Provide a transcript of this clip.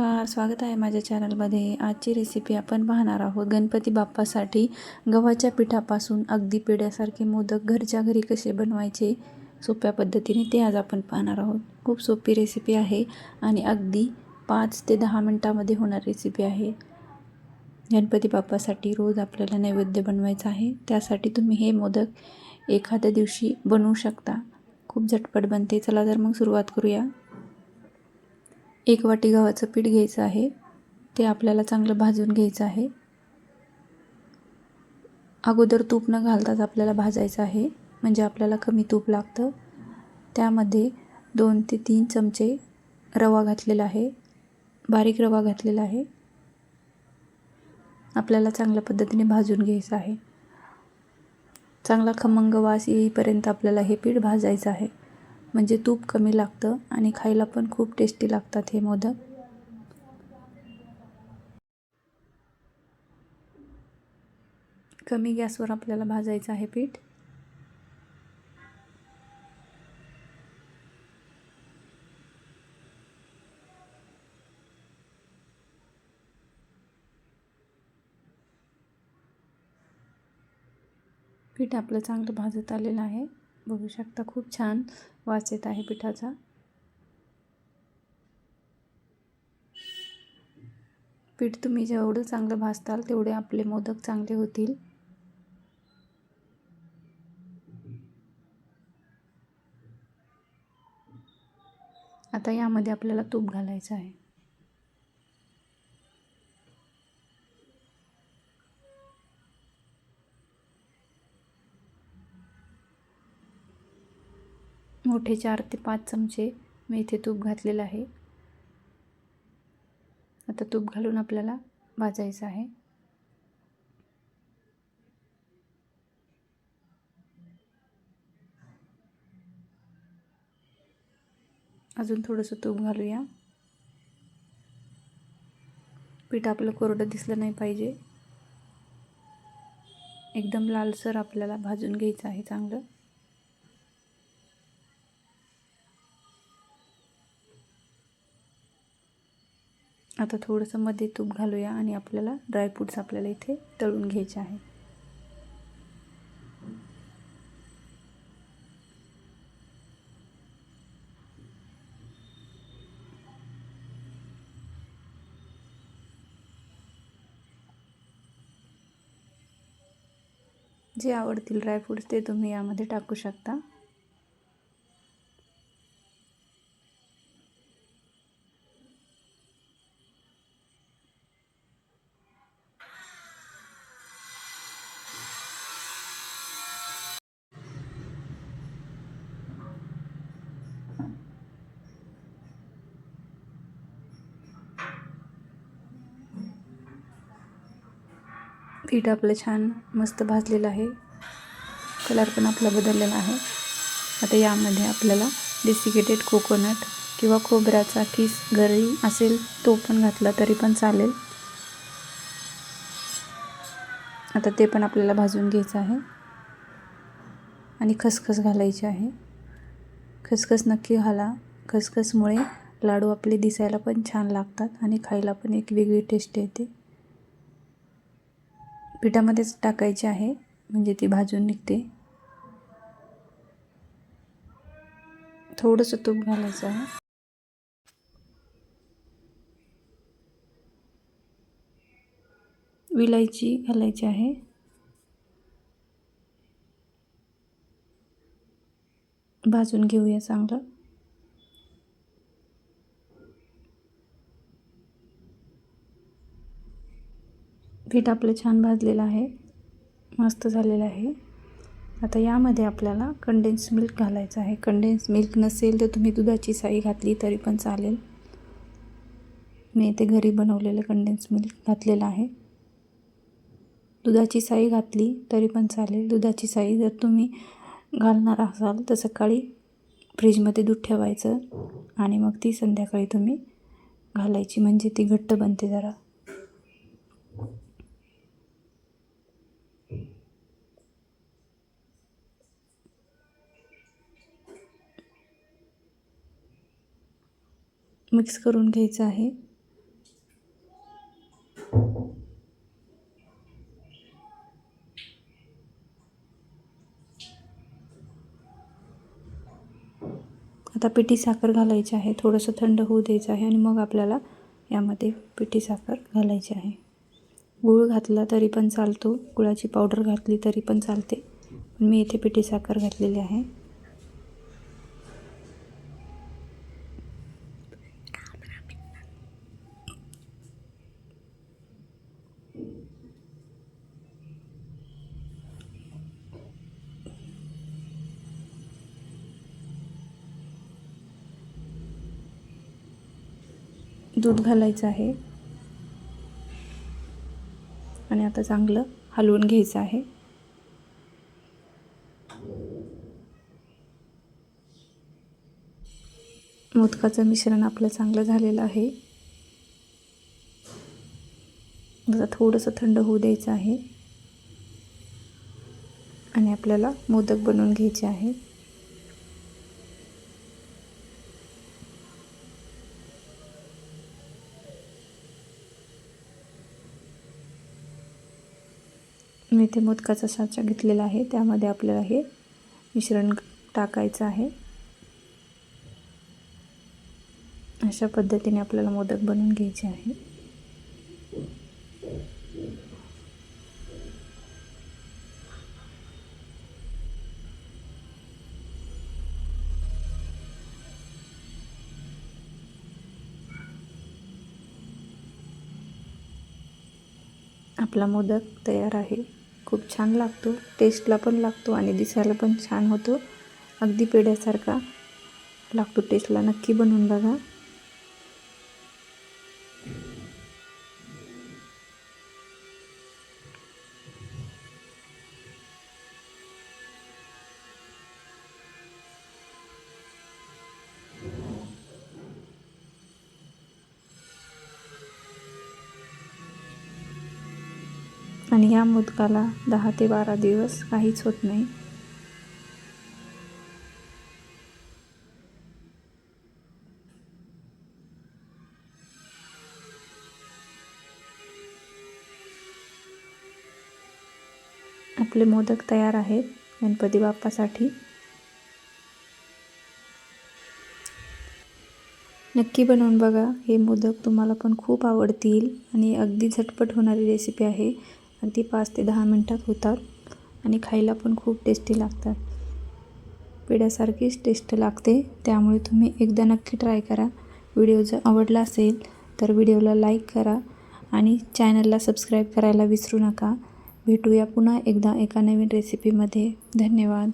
नमस्कार स्वागत आहे माझ्या चॅनलमध्ये आजची रेसिपी आपण पाहणार आहोत गणपती बाप्पासाठी गव्हाच्या पिठापासून अगदी पेड्यासारखे मोदक घरच्या घरी कसे बनवायचे सोप्या पद्धतीने ते आज आपण पाहणार आहोत. खूप सोपी रेसिपी आहे आणि अगदी पाच ते दहा मिनटामध्ये होणार रेसिपी आहे. गणपती बाप्पासाठी रोज आपल्याला नैवेद्य बनवायचं आहे. त्यासाठी तुम्ही हे मोदक एखाद्या दिवशी बनवू शकता. खूप झटपट बनते. चला तर मग सुरुवात करूया. एक वाटी गव्हाचं पीठ घ्यायचं आहे. ते आपल्याला चांगलं भाजून घ्यायचं आहे. अगोदर तूप न घालताच आपल्याला भाजायचं आहे. म्हणजे आपल्याला कमी तूप लागतं. त्यामध्ये दोन ते तीन चमचे रवा घातलेला आहे. बारीक रवा घातलेला आहे. आपल्याला चांगल्या पद्धतीने भाजून घ्यायचं आहे. चांगला खमंग वास येईपर्यंत आपल्याला हे पीठ भाजायचं आहे. म्हणजे तूप कमी लागतं आणि खायला पण खूप टेस्टी लागतात हे मोदक. कमी गॅसवर आपल्याला भाजायचं आहे पीठ. पीठ आपलं चांगलं भाजत आलेलं आहे. बघू शकता खूप छान वास येत आहे पिठाचा. पीठ तुम्ही जेवढं चांगलं भाजताल तेवढे आपले मोदक चांगले होतील. आता यामध्ये आपल्याला तूप घालायचं आहे. मोठे चार ते पाच चमचे मी इथे तूप घातलेलं आहे. आता तूप घालून आपल्याला भाजायचं आहे. अजून थोडंसं तूप घालूया. पीठ आपलं कोरडं दिसलं नाही पाहिजे. एकदम लालसर आपल्याला भाजून घ्यायचं आहे चांगलं. आता थोडंसं मध्ये तूप घालूया आणि आपल्याला ड्रायफ्रूट्स आपल्याला इथे तळून घ्यायचे आहे. जे आवडतील ड्रायफ्रूट्स ते तुम्ही यामध्ये टाकू शकता. पीठ आपलं छान मस्त भाजलेलं आहे. कलर पण आपला बदललेला आहे. आता यामध्ये आपल्याला डेसिकेटेड कोकोनट किंवा खोबऱ्याचा किस घरी असेल तो पण घातला तरी पण चालेल. आता ते पण आपल्याला भाजून घ्यायचं आहे. आणि खसखस घालायची आहे. खसखस नक्की घाला. खसखसमुळे लाडू आपले दिसायला पण छान लागतात आणि खायला पण एक वेगळी टेस्ट येते. पिठामध्येच टाकायचे आहे. म्हणजे ती भाजून निघते. थोडंसं तूप घालायचं आहे. विलायची घालायची आहे. भाजून घेऊया चांगलं. पीठ आपलं छान भाजलेलं आहे. मस्त झालेलं आहे. आता यामध्ये आपल्याला कंडेन्स मिल्क घालायचं आहे. कंडेन्स मिल्क नसेल तर तुम्ही दुधाची साई घातली तरी पण चालेल. मी इथे घरी बनवलेलं कंडेन्स मिल्क घातलेलं आहे. दुधाची साई घातली तरी पण चालेल. दुधाची साई जर तुम्ही घालणार असाल तर सकाळी फ्रीजमध्ये दूध ठेवायचं आणि मग ती संध्याकाळी तुम्ही घालायची. म्हणजे ती घट्ट बनते जरा. मिक्स करून घ्यायचं आहे. आता पिठी साखर घालायची आहे. थोडंसं थंड होऊ द्यायचं आहे आणि मग आपल्याला यामध्ये पिठी साखर घालायची आहे. गूळ घातला तरी पण चालतो. गुळाची पावडर घातली तरी पण चालते. पण मी इथे पिठी साखर घातलेली आहे. दूध घालायचं आहे. आणि आता चांगलं हलवून घ्यायचं आहे. मोदकाचं मिश्रण आपलं चांगलं झालेलं आहे. आता थोडंसं थंड होऊ द्यायचं आहे. आणि आपल्याला मोदक बनवून घ्यायचे आहे. मी इथे मोदकाचा साचा घेतलेला आहे. त्यामध्ये आपल्याला हे मिश्रण टाकायचं आहे. अशा पद्धतीने आपल्याला मोदक बनवून घ्यायचे आहे. आपला मोदक तयार आहे. खूप छान लागतो. टेस्टला पण लागतो आणि दिसायला पण छान होतो. अगदी पेढ्यासारखा लागतो. टेस्टला नक्की बनवून बघा. आणि या मोदकाला दहा ते बारा दिवस काहीच होत नाही. आपले मोदक तयार आहेत गणपती बाप्पासाठी. नक्की बनवून बघा हे मोदक तुम्हाला पण खूप आवडतील आणि अगदी झटपट होणारी रेसिपी आहे. अगदी पाच ते दहा मिनटात होतात आणि खायला पण खूप टेस्टी लागतात. पेढ्यासारखीच टेस्ट लागते. त्यामुळे तुम्ही एकदा नक्की ट्राय करा. व्हिडिओ जर आवडला असेल तर व्हिडिओला लाईक करा आणि चॅनलला सबस्क्राईब करायला विसरू नका. भेटूया पुन्हा एकदा एका नवीन रेसिपीमध्ये धन्यवाद.